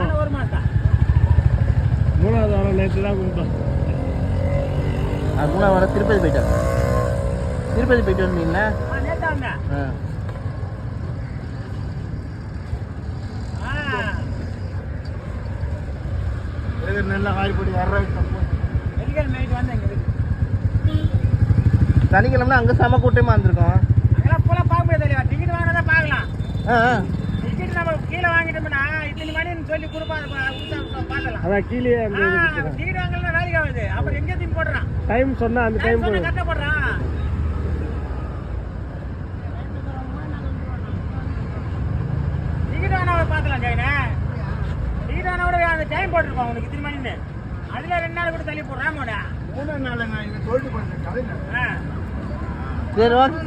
ஆமாம் மூணாவது வாரம் நேற்று தான் கும்பிட்டோம் அது மூணாவது வாரம் திருப்பதி போயிட்டேன் திருப்பதி போயிட்டு வந்தீங்களா? ஆ நல்லா வாரி போட்டு வர சனிக்கிழமை அங்கே செம கூட்டமாக இருந்திருக்கோம். அங்கெல்லாம் போல பார்க்க முடியாது டிக்கெட் வாங்கினா தான் பார்க்கலாம். ஆ. நம்ம கீழே வாங்கிட்டோம்னா இத்தனை மணின்னு சொல்லி கொடுப்பாங்க பார்க்கலாம். அதான் கீழே அந்த டிக்கெட் வாங்கலாம் வேலைக்கு ஆகுது. அப்புறம் எங்கே தீம் போடுறான்? டைம் சொன்னா அந்த டைம் போதும் கரெக்டாக போடுறான் டிக்கெட் வேணா பார்க்கலாம் ஜெயினே. டிக்கெட் வேணா கூட அந்த டைம் போட்டிருப்பான் உனக்கு இத்தனை மணின்னு. அதில் ரெண்டு நாள் கூட தள்ளி போடுறான் மூணு நாள் நான் இதை சொல்லிட்டு சரி ஓகே